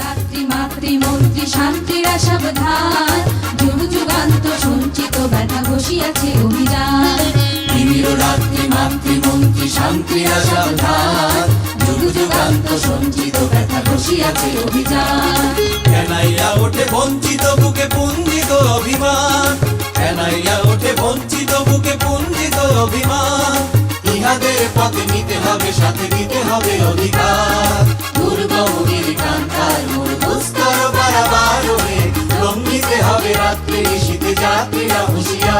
রাত্রি মাতৃ মন্ত্রী শান্তিরা সাবধান। যুগ যুগান্ত সঞ্চিত ব্যথা ঘষিয়াছে অভিযান। শান্তিরা সাবধান যুগ যুগান্ত সঞ্চিত ব্যথা বসিয়াছে অভিযান। কেনাইয়া ওঠে বঞ্চিত বুকে পুঞ্জিত অভিমান। কেনাইয়া ওঠে বঞ্চিত বুকে পুঞ্জিত অভিমান। ইহাদের পথে নিতে হবে সাথে দিতে হবে অধিকার। দুর্গম গিরিকান্তার মূল দুস্তর বারাবার হয়ে লঙ্ঘিতে হবে রাত্রি নিশীতে যাত্রীরা হুঁশিয়ার।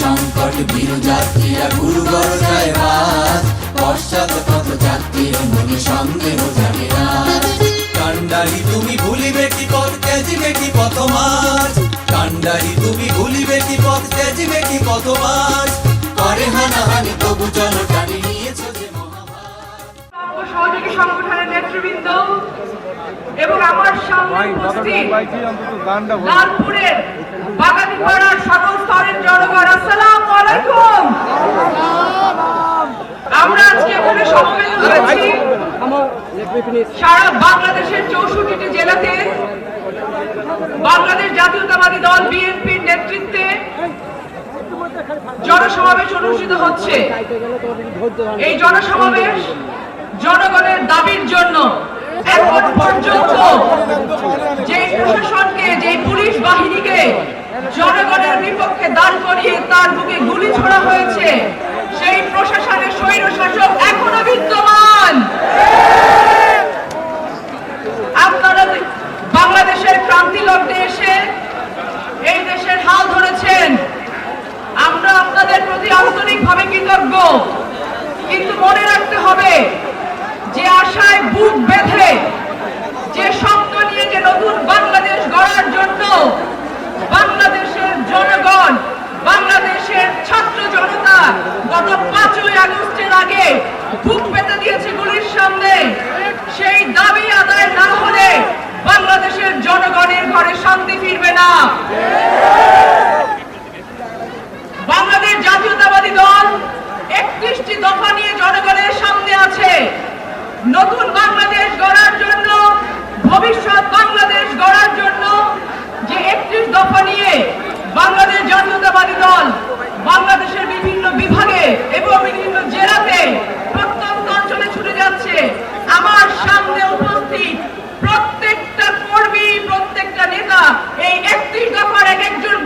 সংকট ভীরু যাত্রীরা গিরি গুরুগর যায় বাস পশ্চাৎ পথ যাত্রীর সন্দেহ কান্ডারি তুমি ভুলিবে কি পথ ত্যাজিবে কি পথ মাছ করে হানাহানি তবু চলো টানি নিয়েছ যে সহযোগী সংগঠনের নেতৃবৃন্দ এবং আমার সামনে উপস্থিত লালপুরের বাগাতিপাড়ার সকল স্তরের জনগণ আসসালামু আলাইকুম। আমরা আজকে এখানে সম্মেলন হয়েছি। সারা বাংলাদেশের চৌষট্টিটি জেলাতে বাংলাদেশ জাতীয়তাবাদী দল বিএনপির নেতৃত্বে জনসমাবেশ অনুষ্ঠিত হচ্ছে। এই জনসমাবেশ জনগণের দাবির জন্য এখন পর্যন্ত যে প্রশাসনকে, যে পুলিশ বাহিনীকে জনগণের বিপক্ষে দাঁড় করিয়ে তার বুকে গুলি ছোড়া হয়েছে সেই প্রশাসনের স্বৈর শাসক এখনও বিদ্যমান আপনারা দে- বাংলাদেশের ক্রান্তি লগ্নে এসে এই দেশের হাল ধরেছেন আমরা আপনাদের প্রতি আন্তরিকভাবে কৃতজ্ঞ কিন্তু মনে রাখতে হবে যে আশায় বুক বেঁধে যে স্বপ্ন নিয়ে যে নতুন বাংলাদেশ গড়ার জন্য বাংলাদেশের জনগণ বাংলাদেশের ছাত্র জনতা গত পাঁচই আগস্টের আগে বুক পেতে দিয়েছে গুলির সামনে। সেই দাবি আদায় না হলে বাংলাদেশের জনগণের ঘরে শান্তি ফিরবে না। বাংলাদেশ জাতীয়তাবাদী দল একত্রিশটি দফা নিয়ে জনগণের সামনে আছে। নতুন বাংলাদেশ গড়ার জন্য, ভবিষ্যৎ বাংলাদেশ গড়ার জন্য যে একত্রিশ দফা নিয়ে বাংলাদেশ জাতীয়তাবাদী দল বাংলাদেশের বিভিন্ন বিভাগে এবং বিভিন্ন আমার সামনে উপস্থিত প্রত্যেকটা কর্মী প্রত্যেকটা নেতা এই একত্রিশ দফার এক একজন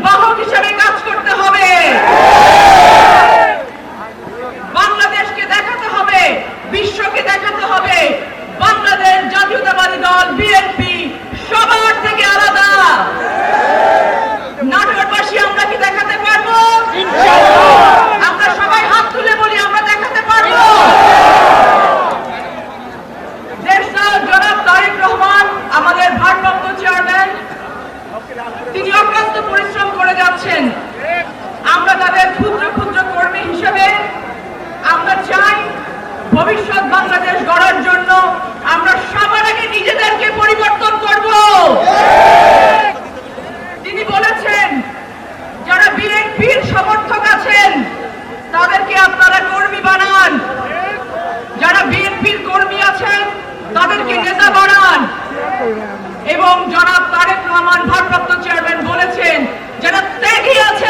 নারীদেরকে পরিবর্তন করব। তিনি বলেছেন, যারা বিএনপির সমর্থক আছেন, তাদেরকে আপনারা কর্মী বানান। যারা বিএনপির কর্মী আছেন, তাদেরকে নেতা বানান। এবং জনাব তারেক রহমান ভারপ্রাপ্ত চেয়ারম্যান বলেছেন, যারা ত্যাগী আছে